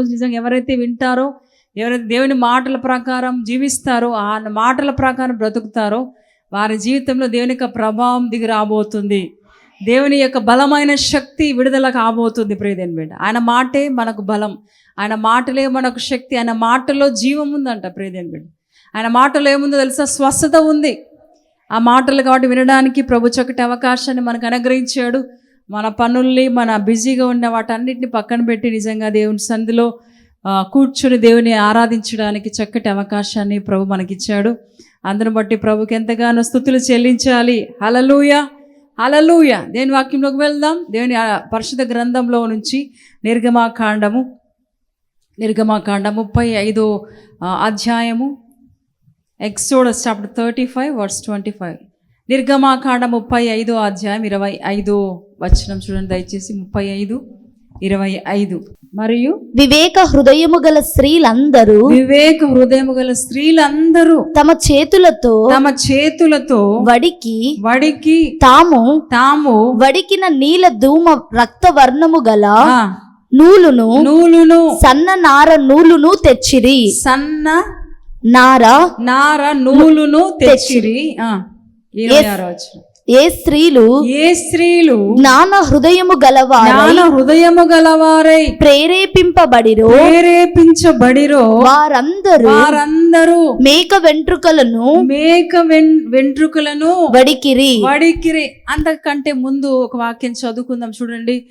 ఈరోజు నిజంగా ఎవరైతే వింటారో ఎవరైతే దేవుని మాటల ప్రకారం జీవిస్తారో ఆ మాటల ప్రకారం బ్రతుకుతారో వారి జీవితంలో దేవుని యొక్క ప్రభావం దిగి రాబోతుంది. దేవుని యొక్క బలమైన శక్తి విడుదల కాబోతుంది ప్రియదేని బిడ్డ. ఆయన మాటే మనకు బలం. ఆయన మాటలే మనకు శక్తి. ఆయన మాటలో జీవం ఉందంట ప్రియదేని బిడ్డ. ఆయన మాటలో ఏముందో తెలుసా? స్వస్థత ఉంది. ఆ మాటలు కాబట్టి వినడానికి ప్రభు చక్కటి అవకాశాన్ని మనకు అనుగ్రహించాడు. మన పనుల్ని మన బిజీగా ఉన్న వాటన్నిటిని పక్కన పెట్టి నిజంగా దేవుని సంధిలో కూర్చుని దేవుని ఆరాధించడానికి చక్కటి అవకాశాన్ని ప్రభు మనకిచ్చాడు. అందరం బట్టి ప్రభుకి ఎంతగానో స్థుతులు చెల్లించాలి. హలలుయ హలలుయ దేని వాక్యంలోకి వెళ్దాం. దేవుని పరిశుద్ధ గ్రంథంలో నుంచి నిర్గమాకాండము. నిర్గమాకాండ ముప్పై ఐదో ఆ, అధ్యాయము. Exodus chapter thirty five verse twenty five. నిర్గమాకాండ ముప్పై ఐదో అధ్యాయం ఇరవై ఐదో వచనం చూడండి దయచేసి ముప్పై ఐదు ఇరవై ఐదు. మరియు వివేక హృదయము గల స్త్రీలందరూ వివేక హృదయము గల స్త్రీలందరూ తమ చేతులతో తమ చేతులతో వడికి వడికి తాము తాము వడికిన నీల ధూమ రక్త వర్ణము గల నూలును నూలును సన్న నార నూలును తెచ్చిరి. సన్న నార నార నూలును తెచ్చిరి. ఏ స్త్రీలు ఏ స్త్రీలు జ్ఞాన హృదయము గలవారై జ్ఞాన హృదయము గలవారై ప్రేరేపింపబడిరో ప్రేరేపించబడిరో వారందరూ వారందరూ మేక వెంట్రుకలను మేక వెంట్రుకలను వడికిరి. వడికిరి. అంతకంటే ముందు ఒక వాక్యం చదువుకుందాం చూడండి.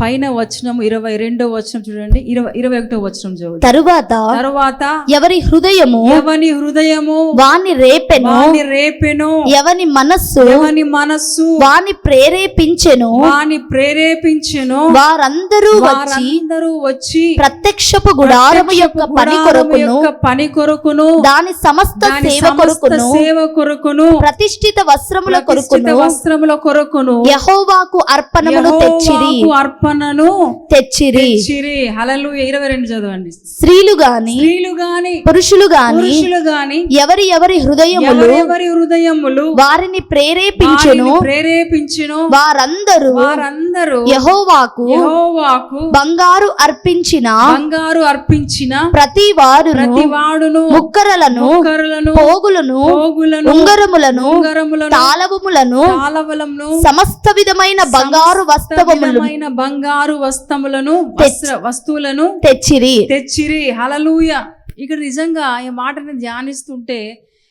పైన వచనం ఇరవై రెండో వచనం చూడండి. ఇరవై ఇరవై ఒకటో వచనం చదువు. తరువాత తరువాత ఎవరి హృదయము ఎవని హృదయము? వాని రేపెను. వాని రేపెను. ఎవని మనస్సు ఎవని మనస్సు? వాని ప్రేరేపించెను. వాని ప్రేరేపించెను. వారందరూ వచ్చి వారందరూ వచ్చి ప్రత్యక్షపు గుడారము యొక్క పని కొరకును యొక్క పని కొరకును దాని సమస్త సేవ కొరకును సేవ కొరకును ప్రతిష్ఠిత వస్త్రముల కొరకును వస్త్రముల కొరకును యహోవాకు అర్పణమును తెచ్చిరి. అర్పణను తెచ్చిరి. తెచ్చిరి. హలలు ఇరవై రెండు చదవండి. స్త్రీలు గాని స్త్రీలు గాని పురుషులు గాని పురుషులు గాని ఎవరి ఎవరి హృదయములు ఎవరెవరి హృదయములు వారిని ప్రేరేపించెను. ప్రేరేపించును. వారందరూ వారందరూ యహోవాకు యెహోవాకు బంగారు అర్పించిన బంగారు అర్పించిన ప్రతి వారును ప్రతి వాడును ముక్కరలను కరులను పోగులను పోగులను ఉంగరములను ఉంగరములను తాళవములను తాళవలమును సమస్త విధమైన బంగారు వస్తవములను విధమైన బంగారు వస్త్రములను వస్త్ర వస్తువులను తెచ్చిరి. తెచ్చిరి. హలలుయ ఇక్కడ నిజంగా ఈ మాటని ధ్యానిస్తుంటే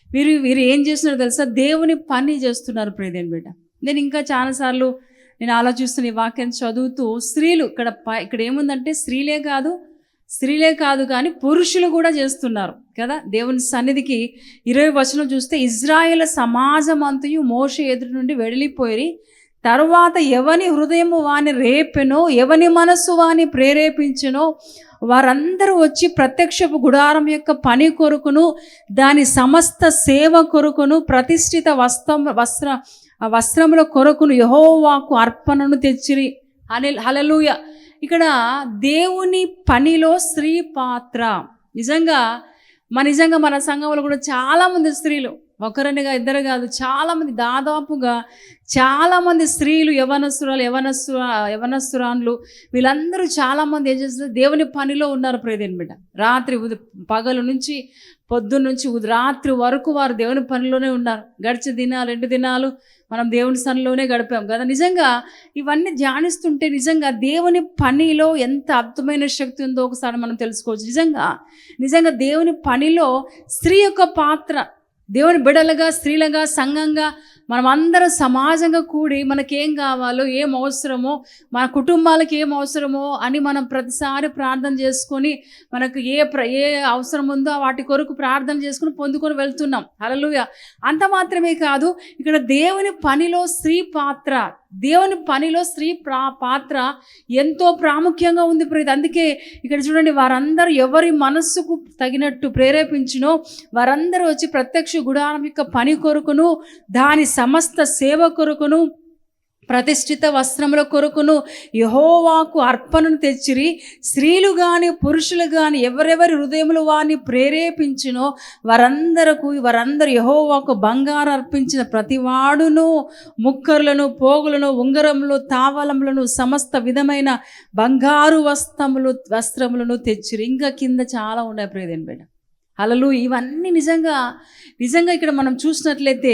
వీరు వీరు ఏం చేస్తున్నారు తెలుసా? దేవుని పని చేస్తున్నారు ప్రియదేని బిడ్డ. నేను ఇంకా చాలాసార్లు నేను ఆలోచిస్తున్న ఈ వాక్యాన్ని చదువుతూ స్త్రీలు ఇక్కడ ఇక్కడ ఏముందంటే స్త్రీలే కాదు స్త్రీలే కాదు కానీ పురుషులు కూడా చేస్తున్నారు కదా? దేవుని సన్నిధికి ఇరవై వచనం చూస్తే ఇజ్రాయేల్ సమాజం అంతయు మోష ఎదురు నుండి వెళ్ళిపోయి తర్వాత ఎవని హృదయము వాని రేపెనో ఎవని మనస్సు వాని ప్రేరేపించునో వారందరూ వచ్చి ప్రత్యక్షపు గుడారం యొక్క పని కొరకును దాని సమస్త సేవ కొరకును ప్రతిష్ఠిత వస్త్రం వస్త్ర వస్త్రముల కొరకును యహోవాకు అర్పణను తెచ్చిరి. హలె హలలుయ. ఇక్కడ దేవుని పనిలో స్త్రీ పాత్ర. నిజంగా మన నిజంగా మన సంఘంలో కూడా చాలామంది స్త్రీలు ఒకరినిగా ఇద్దరు కాదు చాలామంది దాదాపుగా చాలామంది స్త్రీలు యవనస్తురాలు యవనస్తు యవనస్తురాన్లు వీళ్ళందరూ చాలామంది ఏం చేస్తారు దేవుని పనిలో ఉన్నారు ప్రేదేని బిడ్డ. రాత్రి ఉద పగలు నుంచి పొద్దున్న నుంచి రాత్రి వరకు వారు దేవుని పనిలోనే ఉన్నారు. గడిచిన దినాలు రెండు దినాలు మనం దేవుని సన్లోనే గడిపాం కదా. నిజంగా ఇవన్నీ ధ్యానిస్తుంటే నిజంగా దేవుని పనిలో ఎంత అద్భుతమైన శక్తి ఉందో ఒకసారి మనం తెలుసుకోవచ్చు. నిజంగా నిజంగా దేవుని పనిలో స్త్రీ యొక్క పాత్ర దేవుని బిడలుగా స్త్రీలుగా సంఘంగా మనం అందరం సమాజంగా కూడి మనకేం కావాలో ఏం అవసరమో మన కుటుంబాలకు ఏం అవసరమో అని మనం ప్రతిసారి ప్రార్థన చేసుకొని మనకు ఏ ప్ర ఏ అవసరం ఉందో వాటి కొరకు ప్రార్థన చేసుకుని పొందుకొని వెళ్తున్నాం. హల్లెలూయా. అంత మాత్రమే కాదు ఇక్కడ దేవుని పనిలో స్త్రీ పాత్ర దేవుని పనిలో స్త్రీ ప్రా పాత్ర ఎంతో ప్రాముఖ్యంగా ఉంది ప్రేత అందుకే ఇక్కడ చూడండి వారందరూ ఎవరి మనస్సుకు తగినట్టు ప్రేరేపించినో వారందరూ వచ్చి ప్రత్యక్ష గుడారం యొక్క పని కొరకును దాని సమస్త సేవ కొరకును ప్రతిష్ఠిత వస్త్రముల కొరకును యహోవాకు అర్పణను తెచ్చిరి స్త్రీలు గాని పురుషులు గాని ఎవరెవరి హృదయములు వారిని ప్రేరేపించినో వారందరకు వారందరూ యహోవాకు బంగారు అర్పించిన ప్రతివాడును ముక్కర్లను పోగులను ఉంగరములు తావలములను సమస్త విధమైన బంగారు వస్త్రములు వస్త్రములను తెచ్చిరి. ఇంకా కింద చాలా ఉన్నాయి ప్రేదేని బిడ్డ. అలలు ఇవన్నీ నిజంగా నిజంగా ఇక్కడ మనం చూసినట్లయితే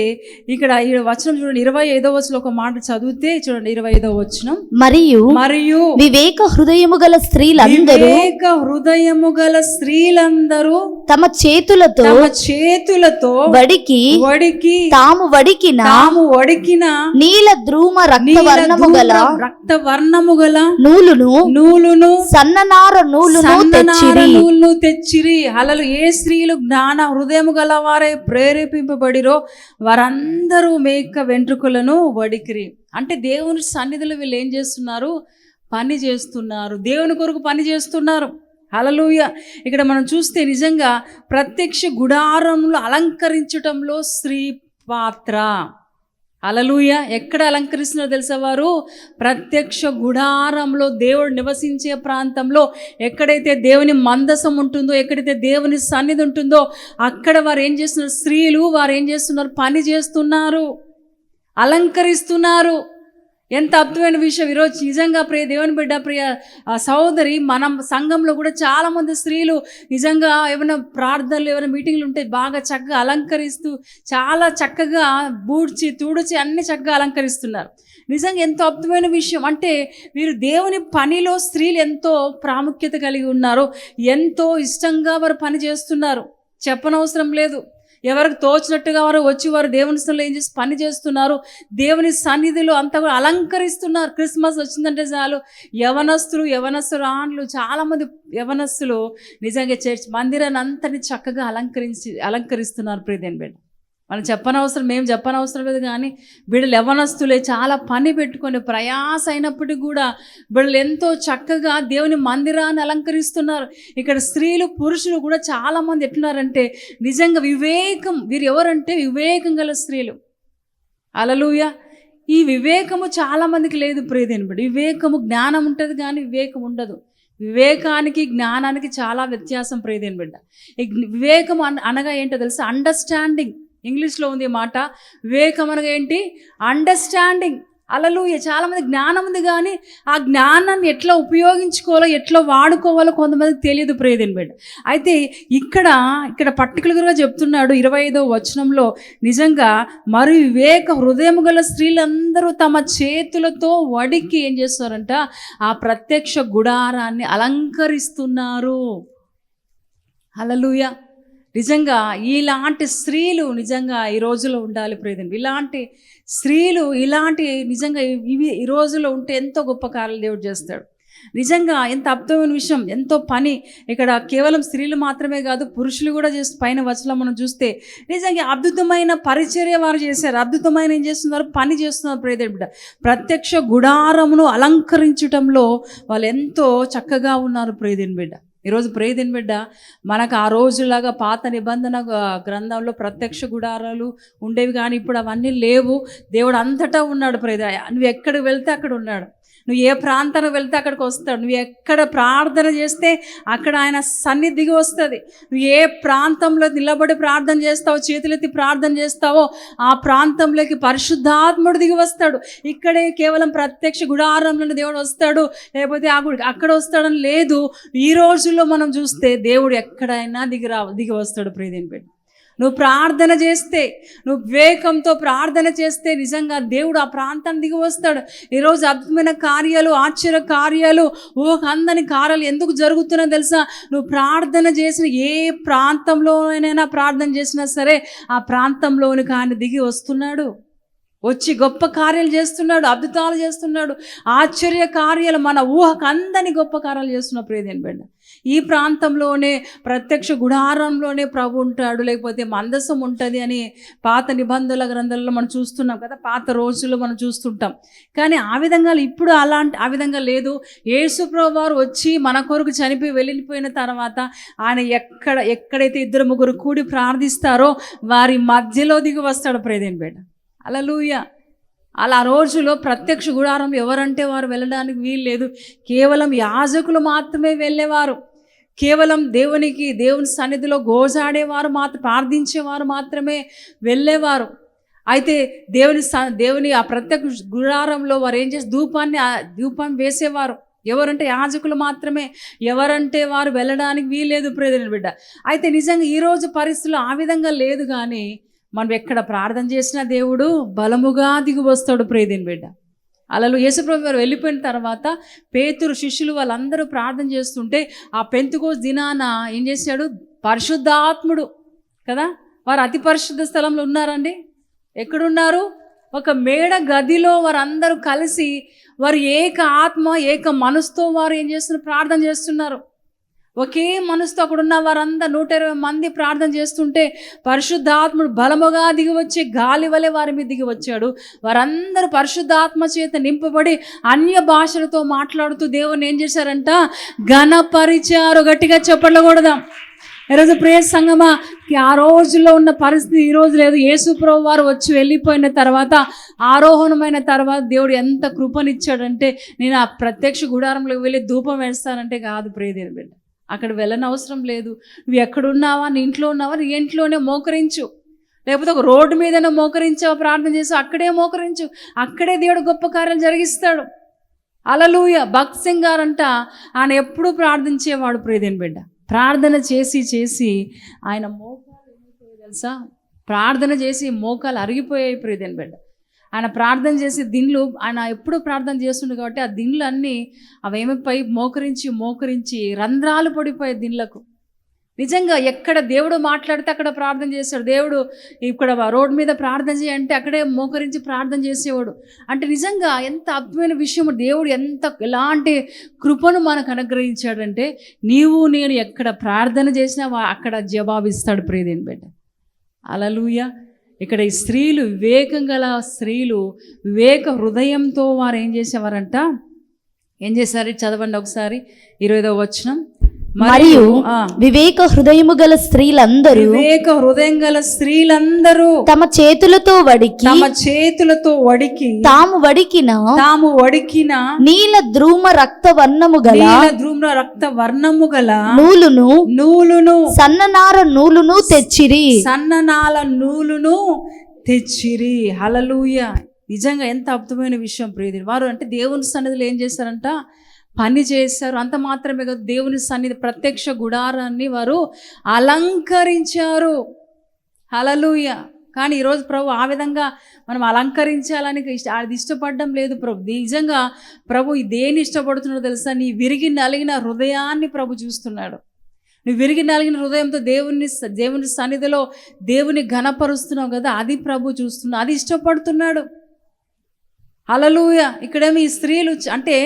ఇక్కడ ఈ వచనం చూడండి ఇరవై ఐదో వచనం ఒక మాట చదివితే చూడండి ఇరవై ఐదో వచనం. మరియు మరియు వివేక హృదయము గల స్త్రీలందరూ వివేక హృదయము గల స్త్రీలందరూ తమ చేతులతో తమ చేతులతో వడికి వడికి తాము వడికిన తాము వడికిన నీల ద్రూమ రక్తవర్ణము గల రక్త వర్ణము గల నూలును నూలును సన్ననార నూలును సన్ననార నూలును తెచ్చిరి. హలలు ఏ స్త్రీలు జ్ఞాన హృదయము గలవారే ప్రేరేపింపబడిరో వారందరూ మేక వెంట్రుకలను వడికిరి. అంటే దేవుని సన్నిధిలో వీళ్ళు ఏం చేస్తున్నారు? పని చేస్తున్నారు. దేవుని కొరకు పని చేస్తున్నారు. అలలుయ ఇక్కడ మనం చూస్తే నిజంగా ప్రత్యక్ష గుడారంలో అలంకరించటంలో స్త్రీ పాత్ర. అలలుయ ఎక్కడ అలంకరిస్తున్నారో తెలుసా వారు? ప్రత్యక్ష గుడారంలో దేవుడు నివసించే ప్రాంతంలో. ఎక్కడైతే దేవుని మందసం ఉంటుందో ఎక్కడైతే దేవుని సన్నిధి ఉంటుందో అక్కడ వారు ఏం చేస్తున్నారు? స్త్రీలు వారు ఏం చేస్తున్నారు? పని చేస్తున్నారు. అలంకరిస్తున్నారు. ఎంత అద్భుతమైన విషయం. ఈరోజు నిజంగా ప్రియ దేవుని బిడ్డ ప్రియ సహోదరి మనం సంఘంలో కూడా చాలామంది స్త్రీలు నిజంగా ఏమైనా ప్రార్థనలు ఏమైనా మీటింగ్లు ఉంటే బాగా చక్కగా అలంకరిస్తూ చాలా చక్కగా బూడ్చి తుడిచి అన్ని చక్కగా అలంకరిస్తున్నారు. నిజంగా ఎంతో అద్భుతమైన విషయం. అంటే వీరు దేవుని పనిలో స్త్రీలు ఎంతో ప్రాముఖ్యత కలిగి ఉన్నారు. ఎంతో ఇష్టంగా వారు పని చేస్తున్నారు. చెప్పనవసరం లేదు. ఎవరికి తోచినట్టుగా వారు వచ్చి వారు దేవుని స్థలంలో ఏం చేసి పని చేస్తున్నారు? దేవుని సన్నిధిలో అంతా కూడా అలంకరిస్తున్నారు. క్రిస్మస్ వచ్చిందంటే చాలు. యవనస్తులు యవనస్తులు ఆండ్లు చాలామంది యవనస్తులు నిజంగా చర్చ్ మందిరాన్ని అంతని చక్కగా అలంకరించి అలంకరిస్తున్నారు ప్రియదేని బిడ్డ. మనం చెప్పనవసరం మేము చెప్పనవసరం లేదు కానీ వీళ్ళు యవనస్తులే చాలా పని పెట్టుకొని ప్రయాస అయినప్పటికీ కూడా వీళ్ళు ఎంతో చక్కగా దేవుని మందిరాన్ని అలంకరిస్తున్నారు. ఇక్కడ స్త్రీలు పురుషులు కూడా చాలామంది ఎట్లున్నారంటే నిజంగా వివేకం వీరు ఎవరంటే వివేకం గల స్త్రీలు. అలలుయ ఈ వివేకము చాలామందికి లేదు ప్రియదేని వివేకము జ్ఞానం ఉంటుంది కానీ వివేకం ఉండదు. వివేకానికి జ్ఞానానికి చాలా వ్యత్యాసం ప్రియదేని బిడ్డ. ఈ వివేకం అన- అనగా ఏంటో తెలుసా? అండర్స్టాండింగ్ ఇంగ్లీష్లో ఉంది మాట. వివేకం అనగా ఏంటి? అండర్స్టాండింగ్ అలలు చాలామంది జ్ఞానం ఉంది కానీ ఆ జ్ఞానాన్ని ఎట్లా ఉపయోగించుకోవాలో ఎట్లా వాడుకోవాలో కొంతమందికి తెలియదు ప్రియదేని బిడ్డ. అయితే ఇక్కడ ఇక్కడ పర్టికులర్గా చెప్తున్నాడు ఇరవై ఐదో వచనంలో నిజంగా మరి వివేక హృదయం గల స్త్రీలందరూ తమ చేతులతో వడికి ఏం చేస్తారంట? ఆ ప్రత్యక్ష గుడారాన్ని అలంకరిస్తున్నారు. హల్లెలూయ నిజంగా ఇలాంటి స్త్రీలు నిజంగా ఈ రోజులో ఉండాలి ప్రయోజనం ఇలాంటి స్త్రీలు ఇలాంటి నిజంగా ఇవి ఈ రోజులో ఉంటే ఎంతో గొప్ప కార్యాలు దేవుడు చేస్తాడు. నిజంగా ఎంత అద్భుతమైన విషయం ఎంతో పని. ఇక్కడ కేవలం స్త్రీలు మాత్రమే కాదు పురుషులు కూడా చేస్తూ పైన వచ్చలో మనం చూస్తే నిజంగా అద్భుతమైన పరిచర్య వారు చేశారు. అద్భుతమైన ఏం చేస్తున్నారు? పని చేస్తున్నారు ప్రియదేవుడు బిడ్డ. ప్రత్యక్ష గుడారమును అలంకరించటంలో వాళ్ళు ఎంతో చక్కగా ఉన్నారు ప్రియదేని బిడ్డ. ఈరోజు ప్రేదిన్ బిడ్డ మనకు ఆ రోజులాగా పాత నిబంధన గ్రంథంలో ప్రత్యక్ష గుడారాలు ఉండేవి కానీ ఇప్పుడు అవన్నీ లేవు. దేవుడు అంతటా ఉన్నాడు ప్రేద నువ్వు ఎక్కడికి వెళ్తే అక్కడ ఉన్నాడు. నువ్వు ఏ ప్రాంతానికి వెళ్తే అక్కడికి వస్తాడు. నువ్వు ఎక్కడ ప్రార్థన చేస్తే అక్కడ ఆయన సన్నిధికి వస్తుంది. నువ్వు ఏ ప్రాంతంలో నిలబడి ప్రార్థన చేస్తావో చేతులెత్తి ప్రార్థన చేస్తావో ఆ ప్రాంతంలోకి పరిశుద్ధాత్ముడు దిగి వస్తాడు. ఇక్కడే కేవలం ప్రత్యక్ష గుడారంలో దేవుడు వస్తాడు. లేకపోతే ఆ గుడి అక్కడ వస్తాడని లేదు. ఈ రోజుల్లో మనం చూస్తే దేవుడు ఎక్కడైనా దిగి రా దిగి వస్తాడు. ప్రియదేని పెట్టి నువ్వు ప్రార్థన చేస్తే నువ్వు వివేకంతో ప్రార్థన చేస్తే నిజంగా దేవుడు ఆ ప్రాంతాన్ని దిగి వస్తాడు. ఈరోజు అద్భుతమైన కార్యాలు ఆశ్చర్య కార్యాలు ఓ అందని కార్యాలు ఎందుకు జరుగుతున్నాయో తెలుసా? నువ్వు ప్రార్థన చేసిన ఏ ప్రాంతంలోనైనా ప్రార్థన చేసినా సరే ఆ ప్రాంతంలోని ఆయన దిగి వస్తున్నాడు. వచ్చి గొప్ప కార్యాలు చేస్తున్నాడు అద్భుతాలు చేస్తున్నాడు ఆశ్చర్య కార్యాలు మన ఊహకు అందని గొప్ప కార్యాలు చేస్తున్న ప్రియదేని బిడ్డ. ఈ ప్రాంతంలోనే ప్రత్యక్ష గుడారంలోనే ప్రభు ఉంటాడు లేకపోతే మందసం ఉంటుంది అని పాత నిబంధనల గ్రంథాలలో మనం చూస్తున్నాం కదా పాత రోజుల్లో మనం చూస్తుంటాం. కానీ ఆ విధంగా ఇప్పుడు అలాంటి ఆ విధంగా లేదు. యేసుప్రభు వారు వచ్చి మన కొరకు చనిపోయి వెళ్ళిపోయిన తర్వాత ఆయన ఎక్కడ ఎక్కడైతే ఇద్దరు ముగ్గురు కూడి ప్రార్థిస్తారో వారి మధ్యలో దిగి వస్తాడు ప్రేదేన్ బిడ్డ అలలుయ అలా ఆ రోజులో ప్రత్యక్ష గుడారంలో ఎవరంటే వారు వెళ్ళడానికి వీలు లేదు కేవలం యాజకులు మాత్రమే వెళ్ళేవారు. కేవలం దేవునికి దేవుని సన్నిధిలో గోజాడేవారు మాత్రం ప్రార్థించేవారు మాత్రమే వెళ్ళేవారు. అయితే దేవుని స- దేవుని ఆ ప్రత్యేక గుడారంలో వారు ఏం చేసి ధూపాన్ని ధూపం వేసేవారు. ఎవరంటే యాజకులు మాత్రమే. ఎవరంటే వారు వెళ్ళడానికి వీల్లేదు ప్రేదని బిడ్డ. అయితే నిజంగా ఈరోజు పరిస్థితులు ఆ విధంగా లేదు కానీ మనం ఎక్కడ ప్రార్థన చేసినా దేవుడు బలముగా దిగి వస్తాడు ప్రేదిని బిడ్డ. అలలు యేసుప్రభు వారు వెళ్ళిపోయిన తర్వాత పేతురు శిష్యులు వాళ్ళందరూ ప్రార్థన చేస్తుంటే ఆ పెంతుకో దినాన ఏం చేశాడు? పరిశుద్ధాత్ముడు కదా? వారు అతి పరిశుద్ధ స్థలంలో ఉన్నారండి. ఎక్కడున్నారు? ఒక మేడ గదిలో వారందరూ కలిసి వారు ఏక ఆత్మ ఏక మనసుతో వారు ఏం చేస్తున్నారు? ప్రార్థన చేస్తున్నారు. ఒకే మనసుతో అక్కడ ఉన్న వారందరూ నూట ఇరవై మంది ప్రార్థన చేస్తుంటే పరిశుద్ధాత్ముడు బలముగా దిగి వచ్చి గాలి వలె వారి మీద దిగి వచ్చాడు. వారందరూ పరిశుద్ధాత్మ చేత నింపబడి అన్య భాషలతో మాట్లాడుతూ దేవుని ఏం చేశారంట? ఘనపరిచారు. గట్టిగా చెప్పలకూడదాం ఈరోజు ప్రేయ సంగమా ఆ రోజుల్లో ఉన్న పరిస్థితి ఈ రోజు లేదు. యేసుప్రభు వారు వచ్చి వెళ్ళిపోయిన తర్వాత ఆరోహణమైన తర్వాత దేవుడు ఎంత కృపనిచ్చాడంటే నేను ఆ ప్రత్యక్ష గుడారంలోకి వెళ్ళి ధూపం వేస్తానంటే కాదు ప్రియదేవి బిడ్డ. అక్కడ వెళ్ళనవసరం లేదు. నువ్వు ఎక్కడున్నావా? నీ ఇంట్లో ఉన్నావా? నీ ఇంట్లోనే మోకరించు. లేకపోతే ఒక రోడ్డు మీదనే మోకరించావు ప్రార్థన చేసి అక్కడే మోకరించు. అక్కడే దేవుడు గొప్ప కార్యాలు జరిగిస్తాడు. అలలుయ భక్త్ సింగ్ గారంట ఆయన ఎప్పుడూ ప్రార్థించేవాడు ప్రియదేని బిడ్డ. ప్రార్థన చేసి చేసి ఆయన మోకాలు తెలుసా? ప్రార్థన చేసి మోకాలు అరిగిపోయాయి ప్రియదేని బిడ్డ. ఆయన ప్రార్థన చేసి దిండ్లు ఆయన ఎప్పుడూ ప్రార్థన చేస్తుండే కాబట్టి ఆ దిండ్లు అన్నీ అవేమిపై మోకరించి మోకరించి రంధ్రాలు పడిపోయాయి దిండ్లకు నిజంగా ఎక్కడ దేవుడు మాట్లాడితే అక్కడ ప్రార్థన చేశాడు దేవుడు ఇక్కడ రోడ్ మీద ప్రార్థన చేయంటే అక్కడే మోకరించి ప్రార్థన చేసేవాడు. అంటే నిజంగా ఎంత అద్భుతమైన విషయం దేవుడు ఎంత ఎలాంటి కృపను మనకు అనుగ్రహించాడంటే నీవు నేను ఎక్కడ ప్రార్థన చేసినా వా- అక్కడ జవాబిస్తాడు ప్రేదేని బిడ్డ. అలలుయ ఇక్కడ ఈ స్త్రీలు వివేకం గల స్త్రీలు వివేక హృదయంతో వారు ఏం చేసేవారంట? ఏం చేశారు? చదవండి ఒకసారి. ఇరవైదో వచనం. మరియు వివేక హృదయము గల స్త్రీలందరూ వివేక హృదయం గల స్త్రీలందరూ తమ చేతులతో వడికి తమ చేతులతో వడికి తాము వడికిన తాము వడికిన నీల ద్రూమ రక్త వర్ణము గల నీల రక్త వర్ణము గల నూలును నూలును సన్ననార నూలును తెచ్చిరి. సన్ననాల నూలును తెచ్చిరి. హలలుయ నిజంగా ఎంత అద్భుతమైన విషయం ప్రియది వారు అంటే దేవుని సన్నిధిలో ఏం చేశారంట పని చేశారు. అంత మాత్రమే కాదు దేవుని సన్నిధి ప్రత్యక్ష గుడారాన్ని వారు అలంకరించారు. హలలుయ కానీ ఈరోజు ప్రభు ఆ విధంగా మనం అలంకరించాలని ఇష్ట అది ఇష్టపడడం లేదు ప్రభు. నిజంగా ప్రభు దేని ఇష్టపడుతున్నాడో తెలుసా? నీ విరిగి నలిగిన హృదయాన్ని ప్రభు చూస్తున్నాడు. నువ్వు విరిగి నలిగిన హృదయంతో దేవుని దేవుని సన్నిధిలో దేవుని ఘనపరుస్తున్నావు కదా అది ప్రభు చూస్తున్నావు అది ఇష్టపడుతున్నాడు. అలలుయ ఇక్కడేమి ఈ స్త్రీలు అంటే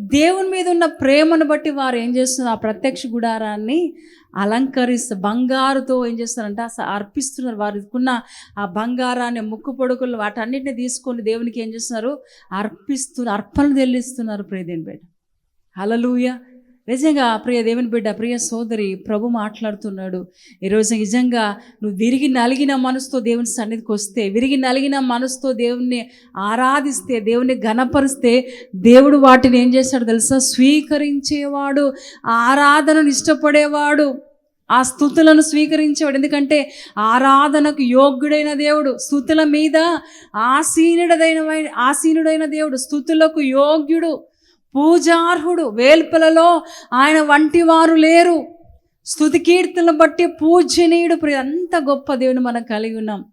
దేవుని మీద ఉన్న ప్రేమను బట్టి వారు ఏం చేస్తున్నారు? ఆ ప్రత్యక్ష గుడారాన్ని అలంకరిస్తూ బంగారుతో ఏం చేస్తారంటే అసలు అర్పిస్తున్నారు. వారికున్న ఆ బంగారాన్ని ముక్కు పొడుకులు వాటన్నిటిని తీసుకొని దేవునికి ఏం చేస్తున్నారు? అర్పిస్తున్నారు అర్పణలు చెల్లిస్తున్నారు. ప్రేదేని బేట అలలుయ నిజంగా ప్రియ దేవుని బిడ్డ ప్రియ సోదరి ప్రభు మాట్లాడుతున్నాడు. ఈరోజు నిజంగా నువ్వు విరిగి నలిగిన మనసుతో దేవుని సన్నిధికి వస్తే విరిగి నలిగిన మనసుతో దేవుణ్ణి ఆరాధిస్తే దేవుణ్ణి ఘనపరిస్తే దేవుడు వాటిని ఏం చేస్తాడు తెలుసా? స్వీకరించేవాడు ఆరాధనను ఇష్టపడేవాడు ఆ స్థుతులను స్వీకరించేవాడు. ఎందుకంటే ఆరాధనకు యోగ్యుడైన దేవుడు స్థుతుల మీద ఆసీనుడైన ఆసీనుడైన దేవుడు స్థుతులకు యోగ్యుడు. పూజార్హుడు వేల్పులలో ఆయన వంటి వారు లేరు. స్థుతి కీర్తనలు బట్టి పూజనీయుడు అంత గొప్ప దేవుని మనం కలిగి ఉన్నాం.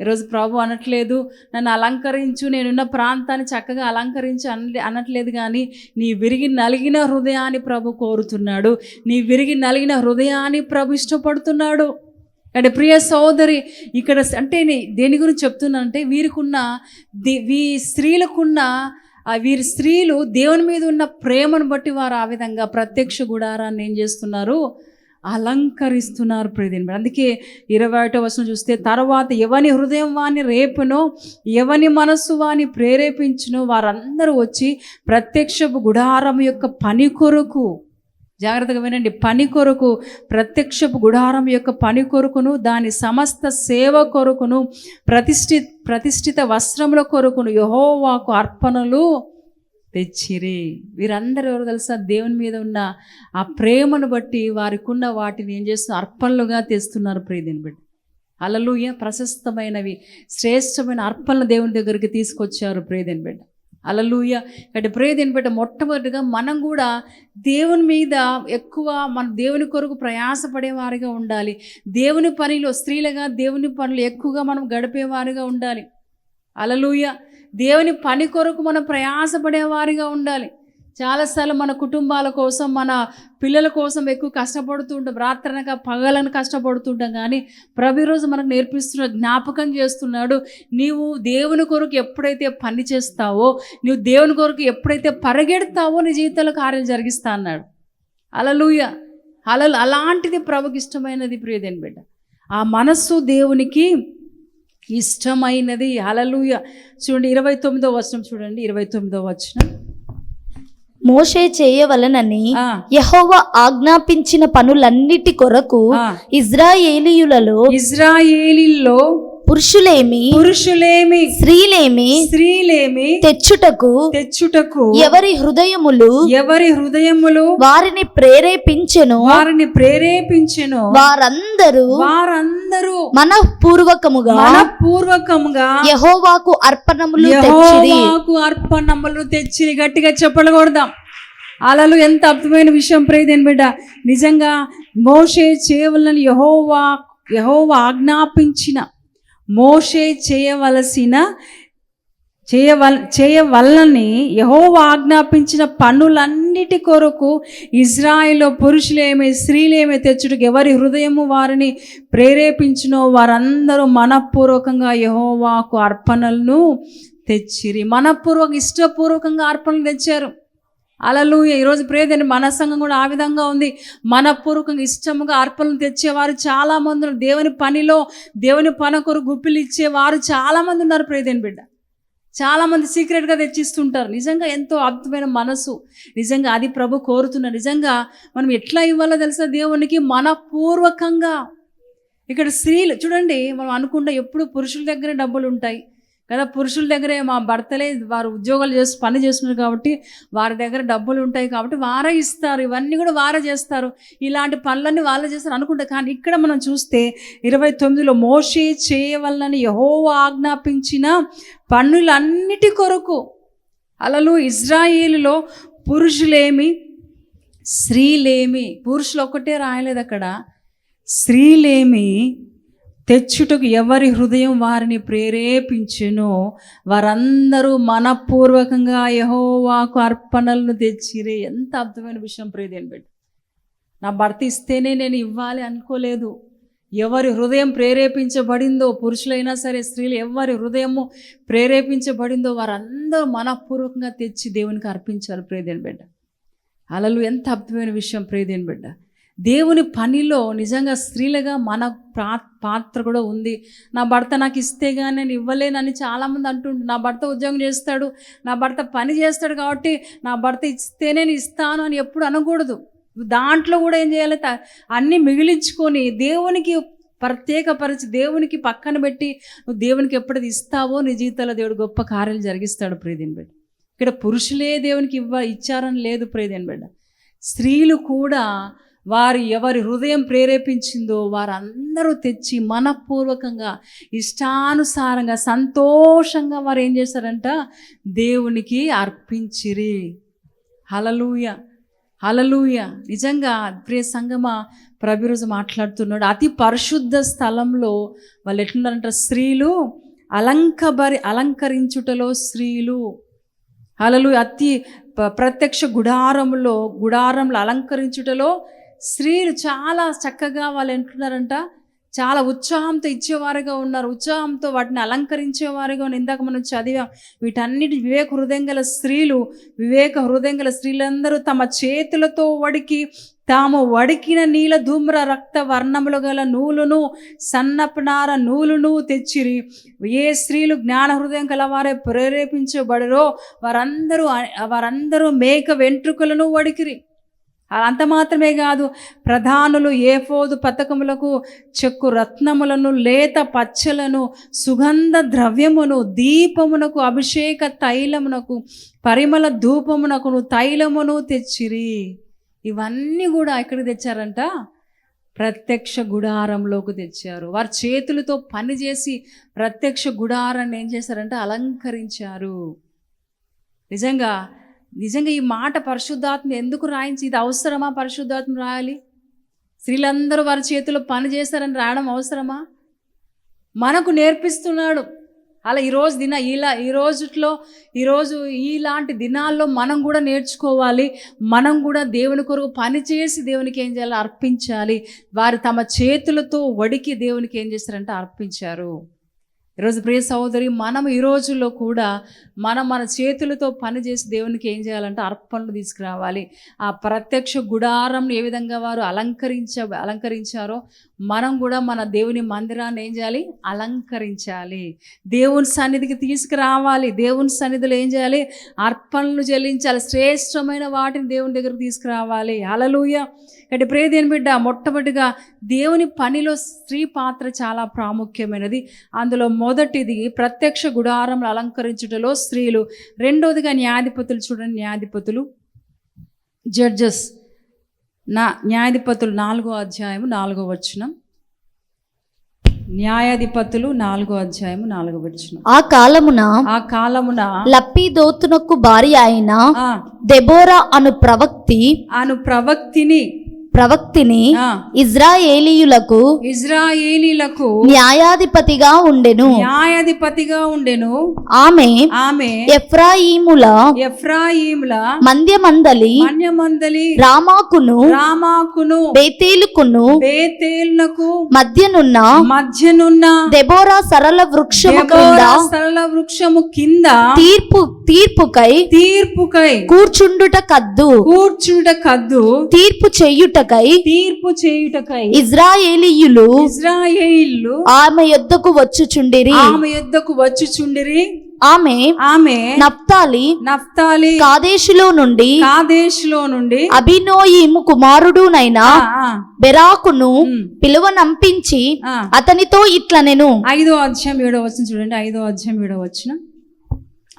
ఈరోజు ప్రభు అనట్లేదు నన్ను అలంకరించు నేనున్న ప్రాంతాన్ని చక్కగా అలంకరించు అన అనట్లేదు కానీ నీ విరిగి నలిగిన హృదయాన్ని ప్రభు కోరుతున్నాడు. నీ విరిగి నలిగిన హృదయాన్ని ప్రభు ఇష్టపడుతున్నాడు. అంటే ప్రియ సోదరి ఇక్కడ అంటే దేని గురించి చెప్తున్నానంటే వీరికున్న ది- వీ స్త్రీలకున్న వీరి స్త్రీలు దేవుని మీద ఉన్న ప్రేమను బట్టి వారు ఆ విధంగా ప్రత్యక్ష గుడారాన్ని ఏం చేస్తున్నారు? అలంకరిస్తున్నారు ప్రియదేని అందుకే ఇరవై ఒకటో వచనం చూస్తే తర్వాత ఎవని హృదయం వాని రేపునో ఎవని మనస్సు వాని ప్రేరేపించునో వారందరూ వచ్చి ప్రత్యక్ష గుడారం యొక్క పని కొరకు జాగ్రత్తగా వినండి. పని కొరకు ప్రత్యక్షపు గుడారం యొక్క పని కొరకును దాని సమస్త సేవ కొరకును ప్రతిష్ఠి ప్రతిష్ఠిత వస్త్రముల కొరకును యహోవాకు అర్పణలు తెచ్చిరి. వీరందరూ ఎవరు తెలుసా? దేవుని మీద ఉన్న ఆ ప్రేమను బట్టి వారికి ఉన్న వాటిని ఏం చేస్తున్నారు అర్పణలుగా తెస్తున్నారు ప్రియదిని బట్టి అలలుయ ప్రశస్తమైనవి శ్రేష్టమైన అర్పణలు దేవుని దగ్గరికి తీసుకొచ్చారు ప్రియదిని బిడ్డ. అలలుయ అంటే ప్రేదీని బిడ్డ మొట్టమొదటిగా మనం కూడా దేవుని మీద ఎక్కువ మన దేవుని కొరకు ప్రయాసపడేవారిగా ఉండాలి. దేవుని పనిలో స్త్రీలుగా దేవుని పనులు ఎక్కువగా మనం గడిపేవారిగా ఉండాలి. అలలుయ దేవుని పని కొరకు మనం ప్రయాసపడేవారిగా ఉండాలి. చాలాసార్లు మన కుటుంబాల కోసం మన పిల్లల కోసం ఎక్కువ కష్టపడుతుంటాం రాత్రనగా పగలను కష్టపడుతుంటాం. కానీ ప్రతిరోజు మనకు నేర్పిస్తున్న జ్ఞాపకం చేస్తున్నాడు. నీవు దేవుని కొరకు ఎప్పుడైతే పని చేస్తావో నీవు దేవుని కొరకు ఎప్పుడైతే పరిగెడతావో నీ జీవితంలో కార్యం జరిగిస్తా అన్నాడు. అలలుయ అలలు అలాంటిది ప్రభుకి ఇష్టమైనది ప్రియదేని బిడ్డ. ఆ మనస్సు దేవునికి ఇష్టమైనది. అలలుయ చూడండి ఇరవై తొమ్మిదో వచనం చూడండి ఇరవై తొమ్మిదో వచనం. మోషే చేయవలనని యెహోవా ఆజ్ఞాపించిన పనులన్నిటి కొరకు. ఇజ్రాయేలీయులలో ఇజ్రాయేలీల్లో పురుషులేమి? పురుషులేమి. స్త్రీలేమి? స్త్రీలేమి. తెచ్చుటకు? తెచ్చుటకు. ఎవరి హృదయములు? ఎవరి హృదయములు? వారిని ప్రేరేపించెను. వారిని ప్రేరేపించెను. వారందరూ వారందరూ మనఃపూర్వకముగా మనపూర్వకంగా యెహోవాకు అర్పణములు యెహోవాకు అర్పణములు తెచ్చి గట్టిగా చెప్పలకూడదాం అలలు ఎంత అద్భుతమైన విషయం ప్రేదేని బిడ్డ. నిజంగా మోషే చేయవలన యహోవా యహోవా ఆజ్ఞాపించిన మోషే చేయవలసిన చేయవల చేయవల్లని యహోవా ఆజ్ఞాపించిన పనులన్నిటి కొరకు ఇజ్రాయిల్లో పురుషులేమి స్త్రీలేమి తెచ్చుటకు ఎవరి హృదయము వారిని ప్రేరేపించినో వారందరూ మనపూర్వకంగా యహోవాకు అర్పణలను తెచ్చిరి. మనపూర్వక ఇష్టపూర్వకంగా అర్పణలు తెచ్చారు. అలలు ఈరోజు ప్రేదని మన సంఘం కూడా ఆ విధంగా ఉంది. మనపూర్వకంగా ఇష్టముగా అర్పణలు తెచ్చేవారు చాలామంది ఉన్నారు. దేవుని పనిలో దేవుని పని కొరకు గుప్పిలు ఇచ్చేవారు చాలామంది ఉన్నారు ప్రేదని బిడ్డ? చాలామంది సీక్రెట్గా తెచ్చిస్తుంటారు. నిజంగా ఎంతో అద్భుతమైన మనసు. నిజంగా అది ప్రభు కోరుతున్న. నిజంగా మనం ఎట్లా ఇవ్వాలో తెలుసా? దేవునికి మనపూర్వకంగా. ఇక్కడ స్త్రీలు చూడండి మనం అనుకుంటా ఎప్పుడు పురుషుల దగ్గర డబ్బులు ఉంటాయి కదా? పురుషుల దగ్గరే మా భర్తలే వారు ఉద్యోగాలు చేసి పని చేస్తున్నారు కాబట్టి వారి దగ్గర డబ్బులు ఉంటాయి కాబట్టి వారే ఇస్తారు. ఇవన్నీ కూడా వారే చేస్తారు. ఇలాంటి పనులన్నీ వాళ్ళే చేస్తారు అనుకుంటారు కానీ ఇక్కడ మనం చూస్తే ఇరవై తొమ్మిదిలో మోషే చేయవలనని యహో ఆజ్ఞాపించిన పనులన్నిటి కొరకు అలలు ఇజ్రాయేలులో పురుషులేమి స్త్రీలేమి పురుషులు ఒక్కటే రాయలేదు అక్కడ. స్త్రీలేమి తెచ్చుటకు ఎవరి హృదయం వారిని ప్రేరేపించునో వారందరూ మనపూర్వకంగా యహోవాకు అర్పణలను తెచ్చిరే. ఎంత అర్థమైన విషయం ప్రేదేని బిడ్డ. నా భర్త ఇస్తేనే నేను ఇవ్వాలి అనుకోలేదు. ఎవరి హృదయం ప్రేరేపించబడిందో పురుషులైనా సరే స్త్రీలు ఎవరి హృదయము ప్రేరేపించబడిందో వారందరూ మనపూర్వకంగా తెచ్చి దేవునికి అర్పించారు ప్రేదేని బిడ్డ. అలలు ఎంత అర్థమైన విషయం ప్రేదేని బిడ్డ. దేవుని పనిలో నిజంగా స్త్రీలుగా మన ప్రా పాత్ర కూడా ఉంది. నా భర్త నాకు ఇస్తే కానీ నేను ఇవ్వలేనని చాలామంది అంటుండు నా భర్త ఉద్యోగం చేస్తాడు నా భర్త పని చేస్తాడు కాబట్టి నా భర్త ఇస్తేనే నేను ఇస్తాను అని ఎప్పుడు అనకూడదు. దాంట్లో కూడా ఏం చేయాలి? అన్నీ మిగిలించుకొని దేవునికి ప్రత్యేకపరిచి దేవునికి పక్కన పెట్టి నువ్వు దేవునికి ఎప్పుడైతే ఇస్తావో నీ జీవితంలో దేవుడు గొప్ప కార్యాలు జరిగిస్తాడు ప్రేదిన్ బిడ్డ. ఇక్కడ పురుషులే దేవునికి ఇవ్వ ఇచ్చారని లేదు ప్రేదిన్ బిడ్డ. స్త్రీలు కూడా వారి ఎవరి హృదయం ప్రేరేపించిందో వారందరూ తెచ్చి మనపూర్వకంగా ఇష్టానుసారంగా సంతోషంగా వారు ఏం చేశారంట? దేవునికి అర్పించిరి. హలలుయ హలలుయ నిజంగా ప్రియ సంగమ ప్రభిరోజు మాట్లాడుతున్నాడు. అతి పరిశుద్ధ స్థలంలో వాళ్ళు ఎట్లున్నారంట? స్త్రీలు అలంకబరి అలంకరించుటలో స్త్రీలు. హలలు అతి ప్రత్యక్ష గుడారములో గుడారంలో అలంకరించుటలో స్త్రీలు చాలా చక్కగా వాళ్ళు ఏంటున్నారంట చాలా ఉత్సాహంతో ఇచ్చేవారుగా ఉన్నారు. ఉత్సాహంతో వాటిని అలంకరించేవారుగా ఇందాక మనం చదివాం వీటన్నిటి వివేక హృదయం గల స్త్రీలు వివేక హృదయం గల స్త్రీలందరూ తమ చేతులతో వడికి తాము వడికిన నీల ధూమ్ర రక్త వర్ణములు గల నూలును సన్నపనార నూలును తెచ్చిరి. ఏ స్త్రీలు జ్ఞాన హృదయం గలవారే ప్రేరేపించబడరో వారందరూ వారందరూ మేక వెంట్రుకలను వడికిరి. అంత మాత్రమే కాదు ప్రధానులు ఏఫోదు పథకములకు చెక్కు రత్నములను లేత పచ్చలను సుగంధ ద్రవ్యమును దీపమునకు అభిషేక తైలమునకు పరిమళ ధూపమునకును తైలమును తెచ్చిరి. ఇవన్నీ కూడా ఎక్కడికి తెచ్చారంట? ప్రత్యక్ష గుడారంలోకి తెచ్చారు. వారి చేతులతో పని చేసి ప్రత్యక్ష గుడారాన్ని ఏం చేశారంటే? అలంకరించారు. నిజంగా నిజంగా ఈ మాట పరిశుద్ధాత్మ ఎందుకు రాయించి ఇది అవసరమా? పరిశుద్ధాత్మ రాయాలి. స్త్రీలందరూ వారి చేతిలో పని చేస్తారని రాయడం అవసరమా? మనకు నేర్పిస్తున్నాడు. అలా ఈరోజు దిన ఇలా ఈ రోజుట్లో ఈరోజు ఇలాంటి దినాల్లో మనం కూడా నేర్చుకోవాలి. మనం కూడా దేవుని కొరకు పని చేసి దేవునికి ఏం చేయాలి? అర్పించాలి. వారు తమ చేతులతో వడికి దేవునికి ఏం చేస్తారంటే అర్పించారు. ఈరోజు ప్రియ సహోదరి మనం ఈ రోజుల్లో కూడా మనం మన చేతులతో పని చేసి దేవునికి ఏం చేయాలంటే అర్పణలు తీసుకురావాలి. ఆ ప్రత్యక్ష గుడారం ఏ విధంగా వారు అలంకరించ అలంకరించారో మనం కూడా మన దేవుని మందిరాన్ని ఏం చేయాలి? అలంకరించాలి. దేవుని సన్నిధికి తీసుకురావాలి. దేవుని సన్నిధిలో ఏం చేయాలి? అర్పణలు చెల్లించాలి. శ్రేష్టమైన వాటిని దేవుని దగ్గర తీసుకురావాలి. అలలుయ అంటే ప్రేదేని బిడ్డ? మొట్టమొదటిగా దేవుని పనిలో స్త్రీ పాత్ర చాలా ప్రాముఖ్యమైనది. అందులో మొదటిది ప్రత్యక్ష గుడారంలో అలంకరించుటలో స్త్రీలు. రెండవదిగా న్యాధిపతులు చూడండి న్యాధిపతులు జడ్జెస్. నా న్యాయాధిపతులు నాలుగో అధ్యాయం నాలుగో వచనం. న్యాయాధిపతులు నాలుగో అధ్యాయం నాలుగో వచనం. ఆ కాలమున ఆ కాలమున లప్పీదోతునకు భార్య అయిన దెబోరా అను ప్రవక్తి అను ప్రవక్తిని ప్రవక్తిని ఇజ్రాయేలీయులకు ఇజ్రాయేలీలకు న్యాయాధిపతిగా ఉండెను. న్యాయాధిపతిగా ఉండెను. ఆమె ఆమె ఎఫ్రాయిముల ఎఫ్రాయిముల మంద్యమందలి మన్యమందలి రామాకును రామాకును బేతేలుకును బేతేలునకు మధ్యనున్న మధ్యనున్న దెబోరా సరళ వృక్షము క్రింద సరళ వృక్షము కింద తీర్పు తీర్పుకై తీర్పుకై కూర్చుండుట కద్దు. కూర్చుండ కద్దు. తీర్పు చెయ్యుటకై తీర్పు చేయుటకై ఇజ్రాయేలీయులు ఇజ్రాయేలు ఆమె యొద్దకు వచ్చుచుండిరి. ఆమె యొద్దకు వచ్చుచుండిరి. ఆమె ఆమె నప్తాలి నఫ్తాలి కాదేశులో నుండి కాదేశ్లో నుండి అభినోయిము కుమారుడునైన ఆ, ఆ, బెరాకును పిలువనంపించి. అతనితో ఇట్లనెను. ఐదో అధ్యాయం ఏడో వచ్చిన చూడండి. ఐదో అధ్యాయం ఏడో వచ్చిన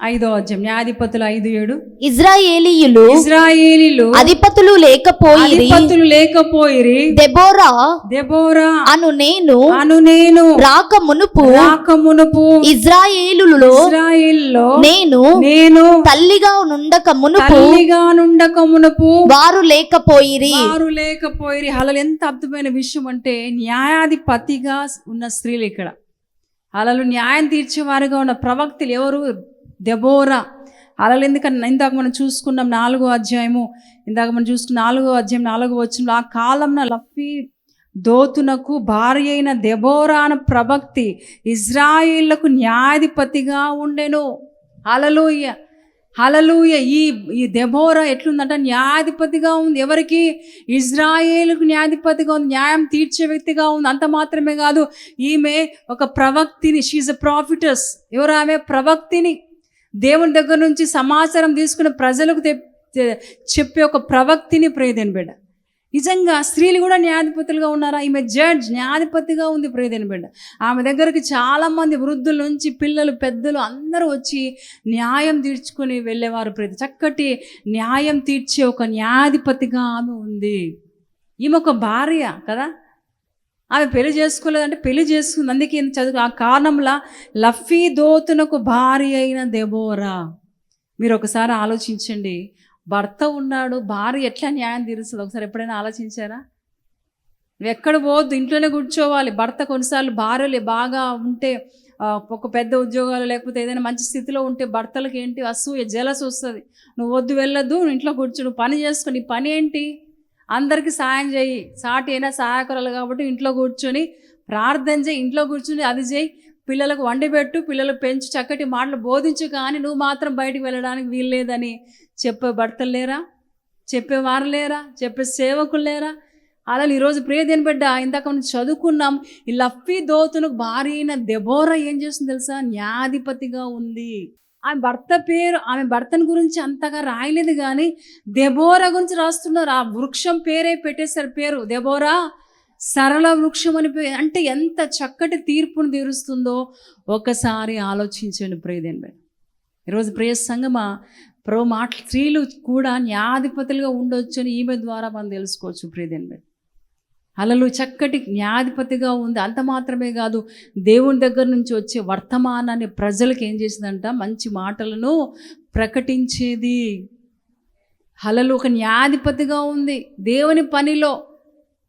ఐదో అధ్యాయం. న్యాయాధిపతులు ఐదు ఏడు. ఇజ్రాయేలీయులు ఇజ్రాయేలీలు అధిపతులు లేకపోయిరి అధిపతులు లేకపోయిరి దెబోరా దెబోరా అను నేను అను నేను రాక మునుపు రాకమునుపు ఇజ్రాయేలులో ఇజ్రాయిల్లో నేను నేను తల్లిగా నుండక మునుపు తల్లిగా నుండకమునుపు వారు లేకపోయిరి. వారు లేకపోయిరి. అలలు ఎంత అద్భుతమైన విషయం అంటే న్యాయాధిపతిగా ఉన్న స్త్రీలు ఇక్కడ. అలలు న్యాయం తీర్చేవారుగా ఉన్న ప్రవక్తలు ఎవరు? దెబోరా. అలలు ఎందుకంటే ఇందాక మనం చూసుకున్నాం నాలుగో అధ్యాయము. ఇందాక మనం చూసుకున్న నాలుగో అధ్యాయం నాలుగో వచ్చిన ఆ కాలంన లఫీ దోతునకు భార్య అయిన దెబోరా అన్న ప్రవక్తి ఇజ్రాయిళ్ళకు న్యాయాధిపతిగా ఉండెను. హలలుయ హలలుయ ఈ ఈ దెబోరా ఎట్లుందంటే? న్యాయాధిపతిగా ఉంది. ఎవరికి? ఇజ్రాయేల్కు న్యాయాధిపతిగా ఉంది. న్యాయం తీర్చే వ్యక్తిగా ఉంది. అంత మాత్రమే కాదు ఈమె ఒక ప్రవక్తిని షీజ్ అ ప్రాఫిటర్స్ ఎవరు ఆమె? ప్రవక్తిని. దేవుని దగ్గర నుంచి సమాచారం తీసుకుని ప్రజలకు చెప్పే ఒక ప్రవక్తిని ప్రేదేని బిడ్డ. నిజంగా స్త్రీలు కూడా న్యాయాధిపతులుగా ఉన్నారా? ఈమె జడ్జ్ న్యాయాధిపతిగా ఉంది ప్రేదేని బిడ్డ. ఆమె దగ్గరికి చాలామంది వృద్ధుల నుంచి పిల్లలు పెద్దలు అందరూ వచ్చి న్యాయం తీర్చుకొని వెళ్ళేవారు ప్రతి చక్కటి న్యాయం తీర్చే ఒక న్యాయాధిపతిగా ఆమె ఉంది. ఈమె ఒక భార్య కదా? ఆమె పెళ్ళి చేసుకోలేదంటే పెళ్ళి చేసుకుంది. అందుకే చదువు. ఆ కారణంలా లఫీ దోతునకు భార్య అయిన దెబోరా. మీరు ఒకసారి ఆలోచించండి. భర్త ఉన్నాడు భార్య ఎట్లా న్యాయం తీరుస్తుంది? ఒకసారి ఎప్పుడైనా ఆలోచించారా? నువ్వు ఎక్కడ పోవద్దు ఇంట్లోనే కూర్చోవాలి. భర్త కొన్నిసార్లు భార్యలు బాగా ఉంటే ఒక పెద్ద ఉద్యోగాలు లేకపోతే ఏదైనా మంచి స్థితిలో ఉంటే భర్తలకు ఏంటి? అసూయ జలస్ వస్తుంది. నువ్వు వద్దు వెళ్ళొద్దు నువ్వు ఇంట్లో కూర్చో నువ్వు పని చేసుకో. నీ పని ఏంటి? అందరికీ సాయం చేయి. సాటి అయినా సహాయకురాలు కాబట్టి ఇంట్లో కూర్చొని ప్రార్థన చేయి. ఇంట్లో కూర్చొని అది చేయి. పిల్లలకు వండి పెట్టు. పిల్లలు పెంచి. చక్కటి మాటలు బోధించు కానీ నువ్వు మాత్రం బయటికి వెళ్ళడానికి వీల్లేదని చెప్పే భర్తలు లేరా? చెప్పేవారు లేరా? చెప్పే సేవకులు లేరా? అలా ఈరోజు ప్రియదేని బిడ్డ ఇందాక మనం చదువుకున్నాం ఈ లఫీ దోతును భారీ అయిన దెబోరా ఏం చేస్తుంది తెలుసా? న్యాయాధిపతిగా ఉంది. ఆమె భర్త పేరు ఆమె భర్తని గురించి అంతగా రాయలేదు కానీ దెబోరా గురించి రాస్తున్నారు. ఆ వృక్షం పేరే పెట్టేశారు. పేరు దెబోరా సరళ వృక్షం అని అంటే ఎంత చక్కటి తీర్పును తీరుస్తుందో ఒకసారి ఆలోచించండి ప్రియదేని బేట ఈరోజు ప్రియ సంగమ ప్రో మాట స్త్రీలు కూడా న్యాయాధిపతులుగా ఉండొచ్చు అని ఈమె ద్వారా మనం తెలుసుకోవచ్చు ప్రియదేని బేట అలలు చక్కటి న్యాయాధిపతిగా ఉంది. అంత మాత్రమే కాదు దేవుని దగ్గర నుంచి వచ్చే వర్తమానాన్ని ప్రజలకు ఏం చేసిందంట? మంచి మాటలను ప్రకటించేది. హలలు ఒక న్యాధిపతిగా ఉంది. దేవుని పనిలో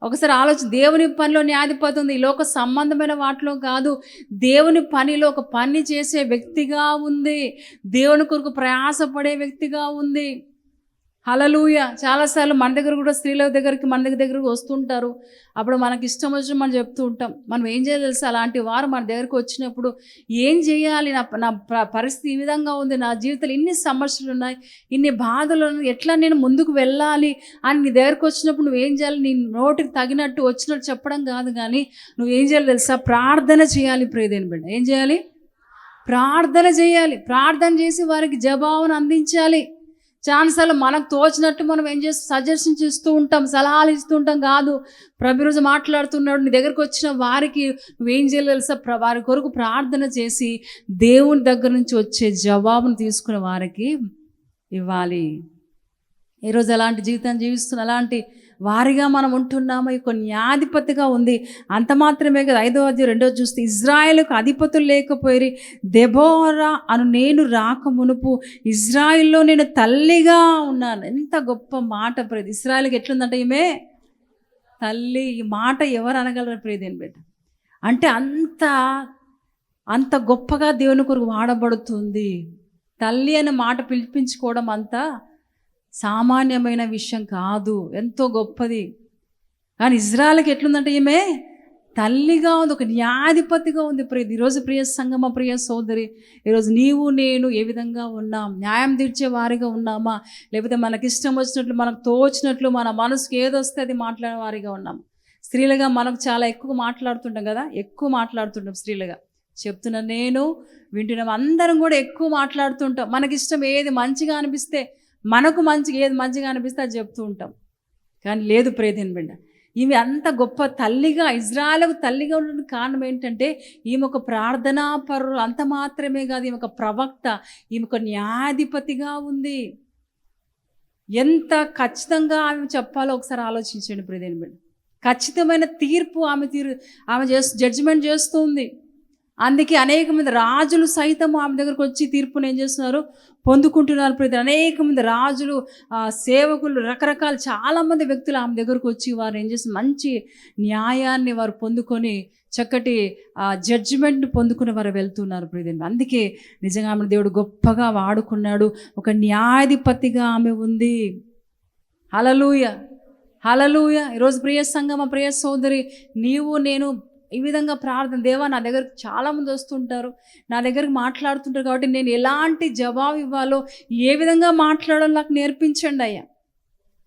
ఒకసారి ఆలోచన దేవుని పనిలో న్యాయాధిపతి ఉంది. ఈ లోక సంబంధమైన వాటిలో కాదు దేవుని పనిలో ఒక పని చేసే వ్యక్తిగా ఉంది. దేవుని కొరకు ప్రయాసపడే వ్యక్తిగా ఉంది. హలలుయ చాలాసార్లు మన దగ్గర కూడా స్త్రీల దగ్గరికి మన దగ్గర దగ్గరకు వస్తుంటారు. అప్పుడు మనకి ఇష్టం వచ్చిన మనం చెప్తూ ఉంటాం. మనం ఏం చేయాలి తెలుసా? అలాంటి వారు మన దగ్గరకు వచ్చినప్పుడు ఏం చేయాలి? నా నా పరిస్థితి ఈ విధంగా ఉంది. నా జీవితంలో ఇన్ని సమస్యలు ఉన్నాయి. ఇన్ని బాధలు ఉన్నాయి. ఎట్లా నేను ముందుకు వెళ్ళాలి? అని నీ దగ్గరకు వచ్చినప్పుడు నువ్వేం చేయాలి? నీ నోటికి తగినట్టు వచ్చినట్టు చెప్పడం కాదు కానీ నువ్వేం చేయాలి తెలుసా? ప్రార్థన చేయాలి ప్రియదేని బిడ్డ. ఏం చేయాలి? ప్రార్థన చేయాలి. ప్రార్థన చేసి వారికి జవాబును అందించాలి. చాలాసార్లు మనకు తోచినట్టు మనం ఏం చేస్తాం సజెషన్స్ ఇస్తూ ఉంటాం సలహాలు ఇస్తూ ఉంటాం కాదు. ప్రభు రోజు మాట్లాడుతున్నాడు నీ దగ్గరకు వచ్చిన వారికి నువ్వేం చేయలేసా వారి కొరకు ప్రార్థన చేసి దేవుని దగ్గర నుంచి వచ్చే జవాబును తీసుకున్న వారికి ఇవ్వాలి. ఈరోజు అలాంటి జీవితాన్ని జీవిస్తున్న అలాంటి వారిగా మనం ఉంటున్నాము ఈ కొన్ని ఉంది. అంత మాత్రమే కదా ఐదో అది రెండో చూస్తే ఇజ్రాయెల్కు అధిపతులు లేకపోయి దెబోరా అను నేను రాక మునుపు ఇజ్రాయిల్లో నేను తల్లిగా ఉన్నాను. ఎంత గొప్ప మాట ప్రేది ఇజ్రాయెల్కి ఎట్లుందంటే ఈమె? తల్లి ఈ మాట ఎవరు అనగలరు ప్రేదేని బిడ్డ? అంటే అంత అంత గొప్పగా దేవుని కొరకు వాడబడుతుంది. తల్లి అనే మాట పిలిపించుకోవడం అంతా సామాన్యమైన విషయం కాదు. ఎంతో గొప్పది. కానీ ఇజ్రాయల్కి ఎట్లుందంటే ఈమె తల్లిగా ఉంది ఒక న్యాయాధిపతిగా ఉంది. ప్రియ ఈరోజు ప్రియ సంగమ ప్రియ సోదరి ఈరోజు నీవు నేను ఏ విధంగా ఉన్నాం? న్యాయం తీర్చే వారిగా ఉన్నామా? లేకపోతే మనకి ఇష్టం వచ్చినట్లు మనకు తోచినట్లు మన మనసుకు ఏదొస్తే అది మాట్లాడే వారిగా ఉన్నాం? స్త్రీలుగా మనకు చాలా ఎక్కువ మాట్లాడుతుంటాం కదా? ఎక్కువ మాట్లాడుతుంటాం స్త్రీలుగా. చెప్తున్నా నేను వింటున్నాం అందరం కూడా ఎక్కువ మాట్లాడుతుంటాం. మనకిష్టం ఏది మంచిగా అనిపిస్తే మనకు మంచిగా ఏది మంచిగా అనిపిస్తే అది చెప్తూ ఉంటాం. కానీ లేదు ప్రేతిని బిడ్డ. ఈమె అంత గొప్ప తల్లిగా ఇజ్రాయలకు తల్లిగా ఉండడానికి కారణం ఏంటంటే ఈమె ఒక ప్రార్థనాపరులు అంత మాత్రమే కాదు ఈమె ఒక ప్రవక్త ఈమె ఒక న్యాయాధిపతిగా ఉంది. ఎంత ఖచ్చితంగా ఆమె చెప్పాలో ఒకసారి ఆలోచించండి ప్రియదేని బిడ్డ. ఖచ్చితమైన తీర్పు ఆమె తీరు ఆమె చేస్తూ జడ్జిమెంట్ చేస్తుంది. అందుకే అనేక మంది రాజులు సైతం ఆమె దగ్గరకు వచ్చి తీర్పును ఏం చేస్తున్నారు? పొందుకుంటున్నారు ప్రతి అనేక మంది రాజులు సేవకులు రకరకాల చాలామంది వ్యక్తులు ఆమె దగ్గరకు వచ్చి వారు ఏం చేసి మంచి న్యాయాన్ని వారు పొందుకొని చక్కటి జడ్జిమెంట్ పొందుకుని వారు వెళ్తున్నారు ప్రియదేవి అందుకే నిజంగా ఆమె దేవుడు గొప్పగా వాడుకున్నాడు. ఒక న్యాయాధిపతిగా ఆమె ఉంది. హలలుయ హలలుయ ఈరోజు ప్రియ సంగమ ప్రియ సోదరి నీవు నేను ఈ విధంగా ప్రార్థన దేవా నా దగ్గరకు చాలామంది వస్తుంటారు. నా దగ్గరకు మాట్లాడుతుంటారు కాబట్టి నేను ఎలాంటి జవాబు ఇవ్వాలో ఏ విధంగా మాట్లాడాలో నాకు నేర్పించండి అయ్యా.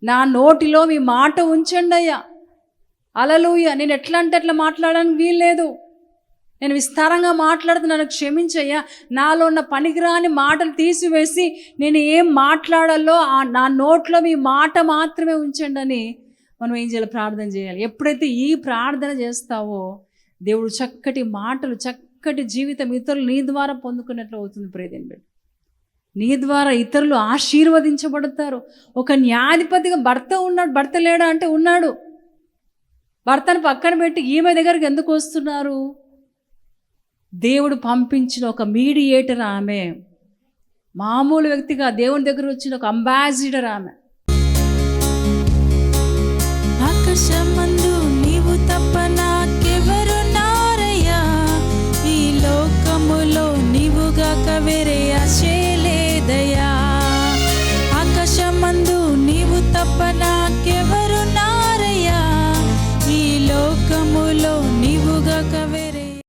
నా నోటిలో మీ మాట ఉంచండి అయ్యా. అలలుయ నేను ఎట్లా అంటే అట్లా మాట్లాడడానికి వీల్లేదు నేను విస్తారంగా మాట్లాడుతూ నన్ను క్షమించయ్యా. నాలో ఉన్న పనికిరాని మాటలు తీసివేసి నేను ఏం మాట్లాడాలో ఆ నా నోట్లో మీ మాట మాత్రమే ఉంచండి అని మనం ఏం చేయాలి? ప్రార్థన చేయాలి. ఎప్పుడైతే ఈ ప్రార్థన చేస్తావో దేవుడు చక్కటి మాటలు చక్కటి జీవితం ఇతరులు నీ ద్వారా పొందుకున్నట్లు అవుతుంది ప్రేదేని బిడ్డ నీ ద్వారా ఇతరులు ఆశీర్వదించబడతారు. ఒక న్యాయాధిపతిగా భర్త ఉన్నాడు భర్త లేడా అంటే ఉన్నాడు. భర్తను పక్కన పెట్టి ఈమె దగ్గరికి ఎందుకు వస్తున్నారు? దేవుడు పంపించిన ఒక మీడియేటర్ ఆమె. మామూలు వ్యక్తిగా దేవుని దగ్గర వచ్చిన ఒక అంబాసిడర్ ఆమె. ఆకాశం